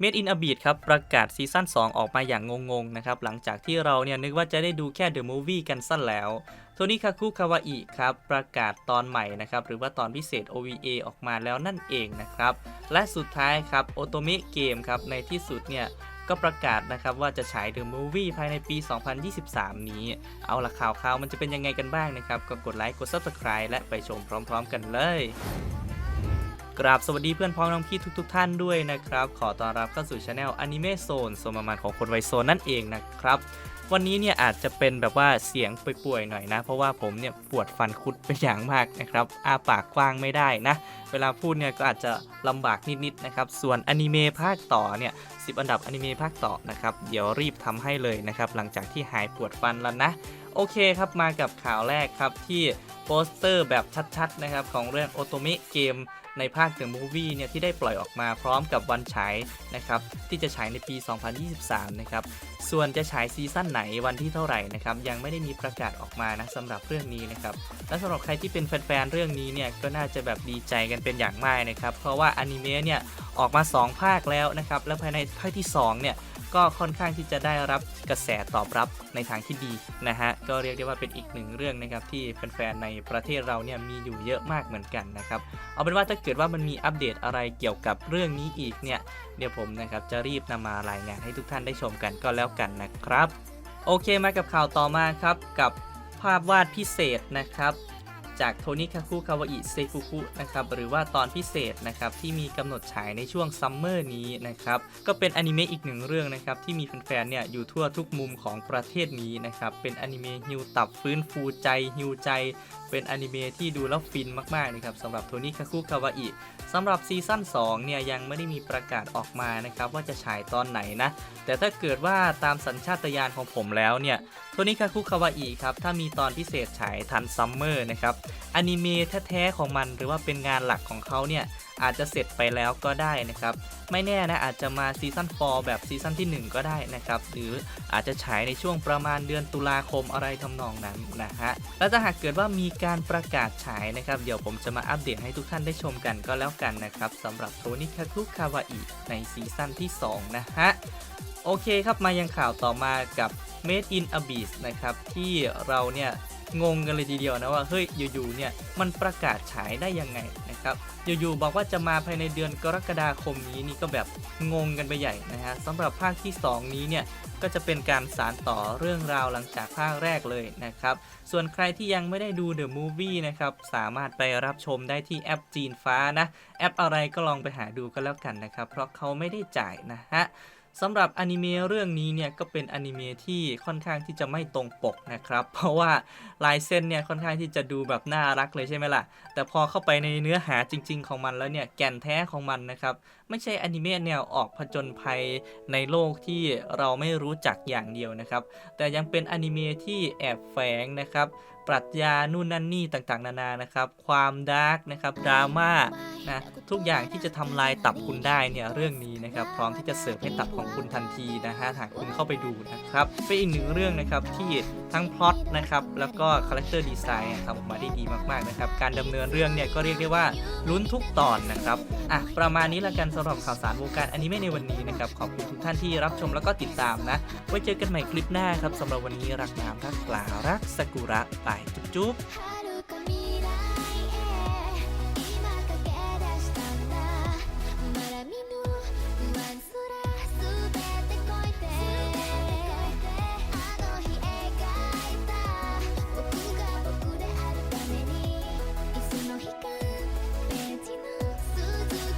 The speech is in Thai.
Made in a Beat ครับ ประกาศซีซั่น 2 ออกมาอย่างงงๆนะครับ หลังจากที่เราเนี่ยนึกว่าจะได้ดูแค่ The Movie กันสั้นแล้วโทนิคาคุคาวาอิครับ ประกาศตอนใหม่นะครับ หรือว่าตอนพิเศษ OVA ออกมาแล้วนั่นเองนะครับ และสุดท้ายครับโอโตเมะเกมครับ ในที่สุดเนี่ยก็ประกาศนะครับว่าจะฉาย The Movie ภายในปี 2023 นี้ เอาละข่าวข่าวมันจะเป็นยังไงกันบ้างนะครับ ก็กดไลค์กด Subscribe และไปชมพร้อม ๆ กันเลย กราบสวัสดีเพื่อนพ้องน้องพี่ทุกๆทท่านด้วยนะครับ ขอต้อนรับเข้าสู่ช anel Anime Zone โซนประมาณของคนวัยโซนนั่นเองนะครับ วันนี้เนี่ยอาจจะเป็นแบบว่าเสียงป่วยๆหน่อยนะ เพราะว่าผมเนี่ยปวดฟันคุดเป็นอย่างมากนะครับอาปากกว้างไม่ได้นะ เวลาพูดเนี่ยก็อาจจะลำบากนิดๆนะครับ ส่วนอนิเมะภาคต่อเนี่ย10อันดับอนิเมะภาคต่อนะครับเดี๋ยวรีบทำให้เลยนะครับหลังจากที่หายปวดฟันแล้วนะ โอเคครับมากับข่าวแรกครับที่โปสเตอร์แบบชัดๆนะครับของเรื่องโอโตเมะเกมในภาค The Movie เนี่ยที่ได้ปล่อยออกมาพร้อมกับวันฉายนะครับที่จะฉายในปี 2023 นะครับส่วนจะฉายซีซั่นไหนวันที่เท่าไหร่นะครับยังไม่ได้มีประกาศออกมานะสำหรับเรื่องนี้นะครับและสำหรับใครที่เป็นแฟนๆเรื่องนี้เนี่ยก็น่าจะแบบดีใจกันเป็นอย่างมากนะครับเพราะว่าอนิเมะเนี่ยออกมา 2 ภาคแล้วนะครับแล้วภายในภาคที่2เนี่ย ก็ค่อนข้างที่จะได้รับกระแสตอบรับในทางที่ดีนะฮะก็เรียกได้ว่าเป็นอีกหนึ่งเรื่องนะครับที่แฟนๆในประเทศเราเนี่ยมีอยู่เยอะมากเหมือนกันนะครับเอาเป็นว่าถ้าเกิดว่ามันมีอัปเดตอะไรเกี่ยวกับเรื่องนี้อีกเนี่ยเดี๋ยวผมนะครับจะรีบนำมารายงานให้ทุกท่านได้ชมกันก็แล้วกันนะครับ โอเคมากับข่าวต่อมาครับกับภาพวาดพิเศษนะครับ จากโทนิคาคุคาวาอิเซฟุคุนะครับหรือว่าตอนพิเศษนะครับที่มีกำหนดฉายในช่วงซัมเมอร์นี้นะครับก็เป็นอนิเมะอีกหนึ่งเรื่องนะครับที่มีแฟนๆเนี่ยอยู่ทั่วทุกมุมของประเทศนี้นะครับเป็นอนิเมะฮิวตับฟื้นฟูใจฮิวใจ เป็นอนิเมะที่ดูแล้วฟินมากๆนะครับสำหรับโทนิคาคุคาวาอิสำหรับซีซั่น2เนี่ยยังไม่ได้มีประกาศออกมานะครับว่าจะฉายตอนไหนนะแต่ถ้าเกิดว่าตามสัญชาตญาณของผมแล้วเนี่ย โทนิคาคุคาวาอิครับ ถ้ามีตอนพิเศษฉายทันซัมเมอร์นะครับอนิเมะแท้ๆของมันหรือว่าเป็นงานหลักของเขาเนี่ย อาจจะเสร็จไปแล้วก็ได้นะครับ ไม่แน่นะ อาจจะมาซีซั่น4แบบซีซั่นที่ 1 ก็ได้นะครับ หรืออาจจะฉายในช่วงประมาณเดือนตุลาคมอะไรทำนองนั้นนะฮะ แล้วถ้าหากเกิดว่ามีการประกาศฉายนะครับ เดี๋ยวผมจะมาอัปเดตให้ทุกท่านได้ชมกันก็แล้วกันนะครับสำหรับโทนิคาคุคาวาอิในซีซั่นที่ 2 นะฮะ โอเคครับมายังข่าวต่อมากับ Made in Abyss นะครับ ที่เราเนี่ยงงกันเลยทีเดียวนะว่าเฮ้ยอยู่ๆเนี่ยมันประกาศฉายได้ยังไงนะครับอยู่ๆบอกว่าจะมาภายในเดือนกรกฎาคมนี้นี่ก็แบบงงกันไปใหญ่นะฮะสำหรับภาคที่ 2 นี้เนี่ยก็จะเป็นการสานต่อเรื่องราวหลังจากภาคแรกเลยนะครับ ส่วนใครที่ยังไม่ได้ดู The Movie นะครับ สามารถไปรับชมได้ที่แอปจีนฟ้านะ แอปอะไรก็ลองไปหาดูก็แล้วกันนะครับ เพราะเขาไม่ได้จ่ายนะฮะ สำหรับอนิเมะเรื่องนี้เนี่ยก็เป็นอนิเมะที่ค่อนข้างที่จะไม่ตรงปกนะครับ เพราะว่าลายเส้นเนี่ยค่อนข้างที่จะดูแบบน่ารักเลยใช่ไหมล่ะ แต่พอเข้าไปในเนื้อหาจริง ๆ ของมันแล้วเนี่ยแก่นแท้ของมันนะครับ ไม่ใช่อนิเมะแนวออกผจญภัยในโลกที่เราไม่รู้จักอย่างเดียวนะครับ แต่ยังเป็นอนิเมะที่แอบแฝงนะครับ ปรัชญานู่นนั่นนี่ต่างๆ นานานะครับ ความดาร์กนะครับดราม่านะทุกอย่างที่จะทำลายตับคุณได้เนี่ยเรื่องนี้นะครับพร้อมที่จะเสิร์ฟให้ตับของคุณทันทีนะฮะหากคุณเข้าไปดูนะครับเป็นอีกหนึ่งเรื่องนะครับที่ทั้งพล็อตนะครับแล้วก็คาแรคเตอร์ดีไซน์ทำออกมาได้ดีมากๆนะครับการดำเนินเรื่องเนี่ยก็เรียกได้ว่าลุ้นทุกตอนนะครับอะประมาณนี้ละกันสำหรับข่าวสารวงการอนิเมะในวันนี้นะครับขอบคุณทุกท่านที่รับชมแล้วก็ติดตามนะไว้เจอกันใหม่คลิปหน้าครับสำหรับวันนี้รักน้ำรักปลารักสกุระบายจุ๊บๆ